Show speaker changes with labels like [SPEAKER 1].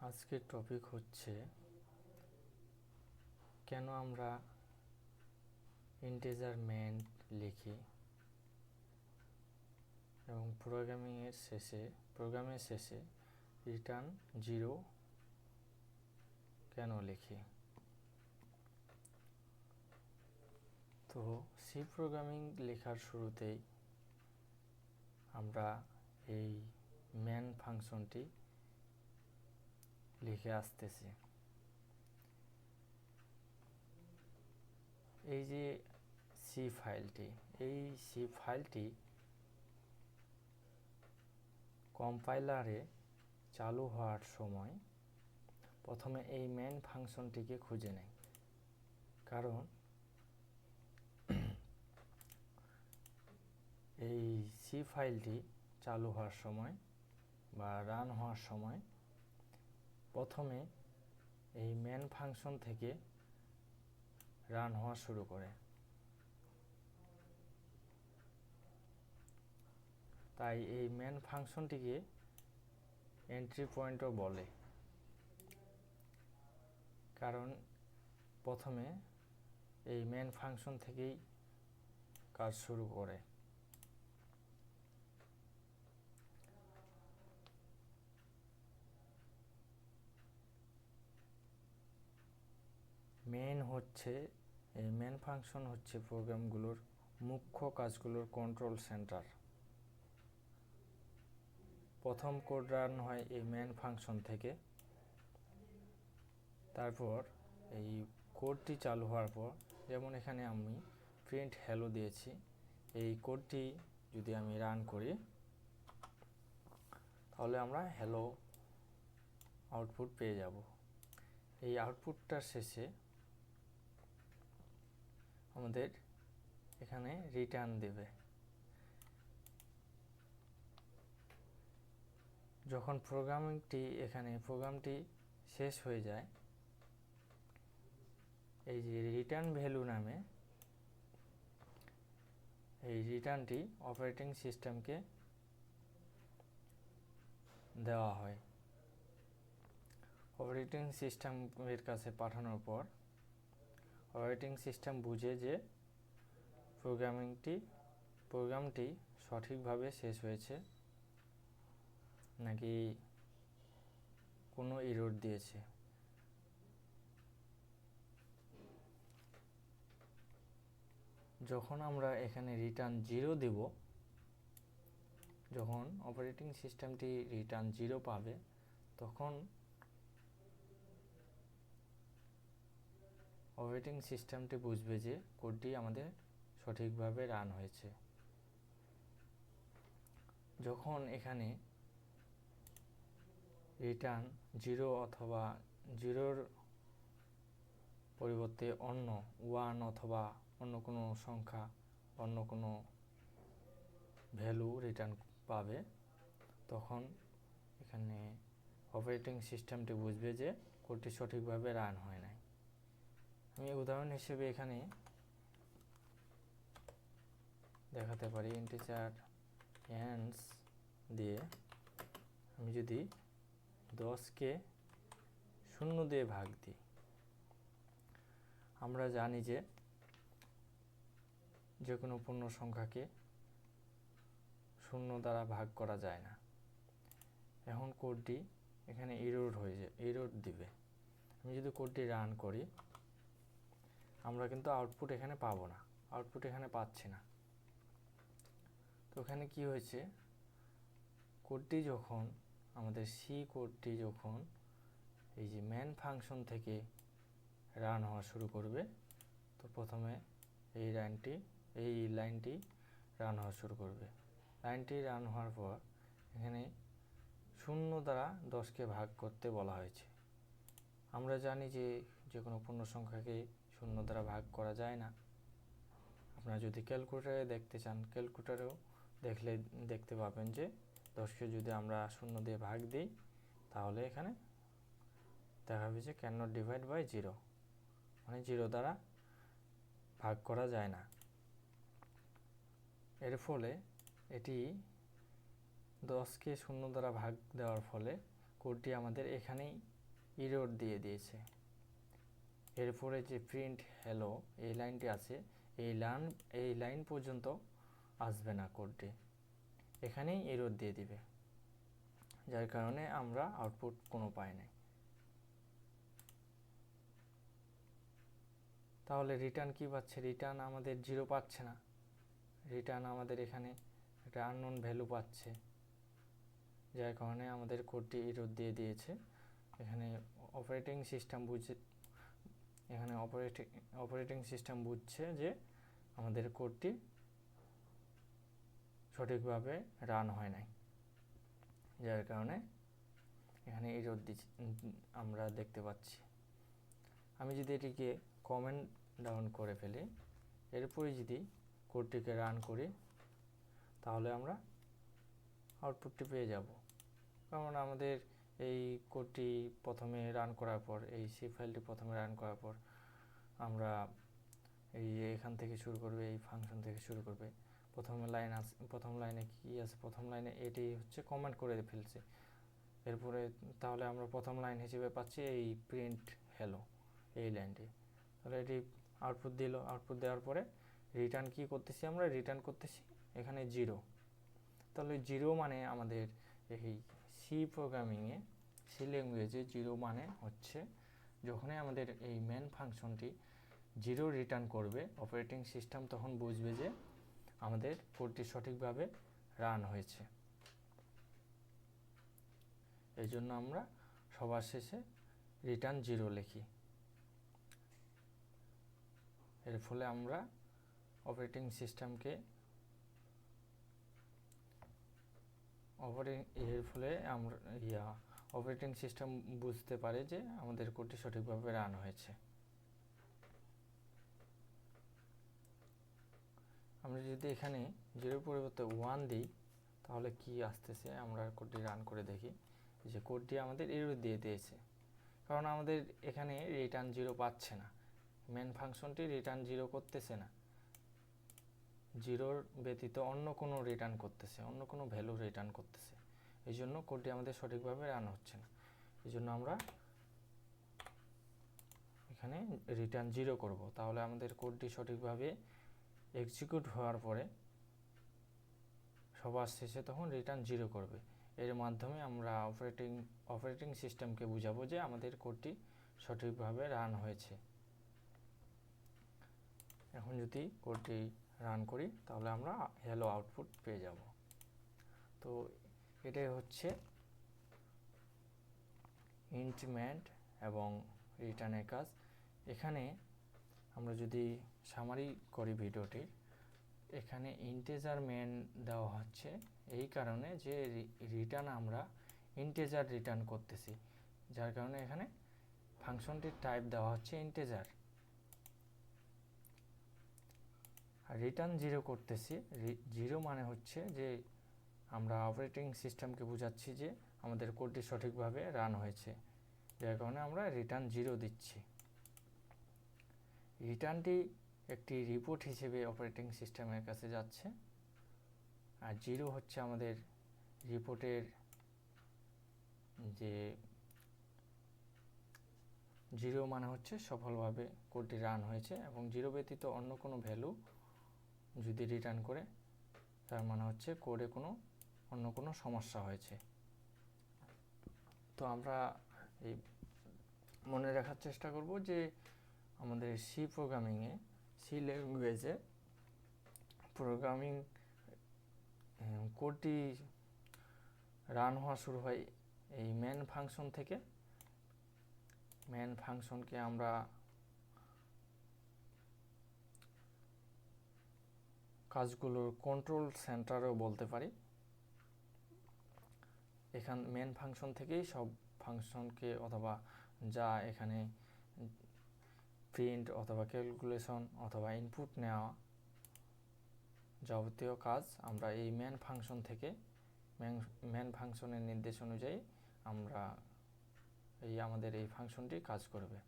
[SPEAKER 1] আজকের টপিক হচ্ছে কেন আমরা ইন্টিজার মেন লিখি এবং প্রোগ্রামিংয়ের শেষে প্রোগ্রামের শেষে রিটার্ন জিরো কেন লিখি? তো সি প্রোগ্রামিং লেখার শুরুতেই আমরা এই ম্যান ফাংশনটি লিখে আসতেছি। এই যে সি ফাইলটি, এই সি ফাইলটি কম্পাইলারে চালু হওয়ার সময় প্রথমে এই মেন ফাংশনটিকে খুঁজে নেয় কারণ এই সি ফাইলটি চালু হওয়ার সময় বা রান হওয়ার সময় প্রথমে এই মেন ফাংশন থেকে রান হওয়া শুরু করে। তাই এই মেন ফাংশনটিকে এন্ট্রি পয়েন্টও বলে। কারণ প্রথমে এই মেন ফাংশন থেকেই কাজ শুরু করে মেন হচ্ছে এই মেন ফাংশন হচ্ছে প্রোগ্রামগুলোর মুখ্য কাজগুলোর কন্ট্রোল সেন্টার প্রথম কোড রান হয় এই মেন ফাংশন থেকে। তারপর এই কোডটি চালু হওয়ার পর, যেমন এখানে আমি প্রিন্ট হ্যালো দিয়েছি, এই কোডটি যদি আমি রান করি, তাহলে আমরা হ্যালো আউটপুট পেয়ে যাব। এই আউটপুটটার শেষে আমাদের এখানে রিটার্ন দেবে। যখন প্রোগ্রামিংটি এখানে প্রোগ্রামটি শেষ হয়ে যায়, এই যে রিটার্ন ভ্যালু নামে, এই রিটার্নটি অপারেটিং সিস্টেমকে দেওয়া হয়। অপারেটিং সিস্টেমের কাছে পাঠানোর পর অপারেটিং সিস্টেম বুঝে যে প্রোগ্রামিংটি প্রোগ্রামটি সঠিকভাবে শেষ হয়েছে নাকি কোনো ইরোড দিয়েছে। যখন আমরা এখানে রিটার্ন জিরো দেব, যখন অপারেটিং সিস্টেমটি রিটার্ন জিরো পাবে, তখন অপারেটিং সিস্টেমটি বুঝবে যে কোডটি আমাদের সঠিকভাবে রান হয়েছে। যখন এখানে রিটার্ন জিরো অথবা জিরোর পরিবর্তে অন্য ওয়ান অথবা অন্য কোনো সংখ্যা, অন্য কোনো ভ্যালু রিটার্ন পাবে, তখন এখানে অপারেটিং সিস্টেমটি বুঝবে যে কোডটি সঠিকভাবে রান হয় নাই। আমি উদাহরণ হিসেবে এখানে দেখাতে পারি ইন্টিজার এন্স দিয়ে। আমি যদি দশকে শূন্য দিয়ে ভাগ দিই, আমরা জানি যে যে কোনো পূর্ণ সংখ্যাকে শূন্য দ্বারা ভাগ করা যায় না। এখন কোডটি এখানে ইরোড হয়ে যায় ইরোড দিবে। আমি যদি কোডটি রান করি আমরা কিন্তু আউটপুট এখানে পাবো না আউটপুট এখানে পাচ্ছি না। তো ওখানে কি হয়েছে? কোডটি যখন, আমাদের সি কোডটি যখন এই যে ম্যান ফাংশন থেকে রান হওয়া শুরু করবে, তো প্রথমে এই লাইনটি এই লাইনটি রান হওয়া শুরু করবে। লাইনটি রান হওয়ার পর এখানে শূন্য দ্বারা দশকে ভাগ করতে বলা হয়েছে। আমরা জানি যে যে কোনো পূর্ণ সংখ্যাকে শূন্য দ্বারা ভাগ করা যায় না। আপনারা যদি ক্যালকুলেটারে দেখতে চান, ক্যালকুলেটারেও দেখলে দেখতে পাবেন যে দশকে যদি আমরা শূন্য দিয়ে ভাগ দিই, তাহলে এখানে দেখাবে যে can not divide by zero মানে জিরো দ্বারা ভাগ করা যায় না। এর ফলে এটি দশকে শূন্য দ্বারা ভাগ দেওয়ার ফলে কোডটি আমাদের এখানেই ইরোর দিয়ে দিয়েছে। এরপরে যে প্রিন্ট হ্যালো এই লাইনটি আছে, এই লাইন এই লাইন পর্যন্ত আসবে না কোডটি এখানেই এরর দিয়ে দিবে। যার কারণে আমরা আউটপুট কোনো পাই নাই। তাহলে রিটার্ন কি পাচ্ছে? রিটার্ন আমাদের জিরো পাচ্ছে না। রিটার্ন আমাদের এখানে একটা আননোন ভ্যালু পাচ্ছে। যার কারণে আমাদের কোডটি এরর দিয়ে দিয়েছে। এখানে অপারেটিং সিস্টেম বুঝে এখানে অপারেটিং অপারেটিং সিস্টেম বুঝছে যে আমাদের কোডটি সঠিকভাবে রান হয় নাই। যার কারণে এখানে এরর দিচ্ছি, আমরা দেখতে পাচ্ছি। আমি যদি এটিকে কমেন্ট ডাউন করে ফেলি, এরপরে যদি কোডটিকে রান করি, তাহলে আমরা আউটপুটটি পেয়ে যাব। কারণ আমাদের এই কোডটি প্রথমে রান করার পর, এই সি ফাইলটি প্রথমে রান করার পর আমরা এই এখান থেকে শুরু করবে, এই ফাংশন থেকে শুরু করবে। প্রথম লাইন আছে প্রথম লাইনে কি আছে? প্রথম লাইনে এটি হচ্ছে কমেন্ট করে ফেলছে। এরপরে তাহলে আমরা প্রথম লাইন হিসেবে পাচ্ছি এই প্রিন্ট হ্যালো এই লাইনটি তাহলে এটি আউটপুট দিল। আউটপুট দেওয়ার পরে রিটার্ন কি করতেছি আমরা? রিটার্ন করতেছি এখানে জিরো তাহলে জিরো মানে আমাদের এই সি প্রোগ্রামিংয়ে সি ল্যাঙ্গুয়েজে জিরো মানে হচ্ছে যখনই আমাদের এই মেন ফাংশনটি জিরো রিটার্ন করবে অপারেটিং সিস্টেম তখন বুঝবে যে আমাদের কোডটি সঠিকভাবে রান হয়েছে। এই জন্য আমরা সবার শেষে রিটার্ন জিরো লিখি। এর ফলে আমরা অপারেটিং সিস্টেমকে অপারেটিং এর ফলে আমরা, ইয়া অপারেটিং সিস্টেম বুঝতে পারে যে আমাদের কোডটি সঠিকভাবে রান হয়েছে। আমরা যদি এখানে জিরোর পরিবর্তে ওয়ান দিই, তাহলে কি আসতেছে? আমরা কোডটি রান করে দেখি যে কোডটি আমাদের এরর দিয়ে দিয়েছে। কারণ আমাদের এখানে রিটার্ন জিরো পাচ্ছে না। মেন ফাংশনটি রিটার্ন জিরো করতেছে না। জিরোর ব্যতীত অন্য কোনো রিটার্ন করতেছে, অন্য কোনো ভ্যালু রিটার্ন করতেছে। এই জন্য কোডটি আমাদের সঠিকভাবে রান হচ্ছে না। এই জন্য আমরা এখানে রিটার্ন জিরো করব। তাহলে আমাদের কোডটি সঠিকভাবে এক্সিকিউট হওয়ার পরে সবার শেষে তখন রিটার্ন জিরো করবে। এর মাধ্যমে আমরা অপারেটিং অপারেটিং সিস্টেমকে বুঝাবো যে আমাদের কোডটি সঠিকভাবে রান হয়েছে। এখন যদি কোডটি রান করি, তাহলে আমরা হ্যালো আউটপুট পেয়ে যাব। তো এটাই হচ্ছে ইন্টিমেন্ট এবং রিটার্নের কাজ। এখানে আমরা যদি সামারি করি ভিডিওটি এখানে ইন্টেজার মেন দেওয়া হচ্ছে, এই কারণে যে রিটার্ন আমরা ইন্টেজার রিটার্ন করতেছি। যার কারণে এখানে ফাংশনটির টাইপ দেওয়া হচ্ছে ইন্টেজার আর রিটার্ন জিরো করতেছি। জিরো মানে হচ্ছে যে, আমরা অপারেটিং সিস্টেমকে বোঝাচ্ছি যে, আমাদের কোডটি সঠিকভাবে রান হয়েছে। যার কারণে আমরা রিটার্ন জিরো দিচ্ছি। রিটার্নটি একটি রিপোর্ট হিসেবে অপারেটিং সিস্টেমের কাছে যাচ্ছে। আর জিরো হচ্ছে আমাদের রিপোর্টের যে জিরো মানে হচ্ছে সফলভাবে কোডটি রান হয়েছে এবং জিরো ব্যতীত অন্য কোনো ভ্যালু যদি রিটার্ন করে, তার মানে হচ্ছে কোডে কোনো, অন্য কোনো সমস্যা হয়েছে। তো আমরা এই মনে রাখার চেষ্টা করব যে আমাদের সি প্রোগ্রামিংয়ে সি ল্যাঙ্গুয়েজে প্রোগ্রামিং কোডটি রান হওয়া শুরু হয় এই মেন ফাংশন থেকে। মেন ফাংশনকে আমরা কাজগুলোর কন্ট্রোল সেন্টারও বলতে পারি। এখান মেন ফাংশন থেকেই সব ফাংশনকে অথবা যা এখানে প্রিন্ট অথবা ক্যালকুলেশন অথবা ইনপুট নেওয়া যাবতীয় কাজ আমরা এই মেন ফাংশন থেকে মেন ফাংশনের নির্দেশ অনুযায়ী আমরা এই, আমাদের এই ফাংশনটি কাজ করবে।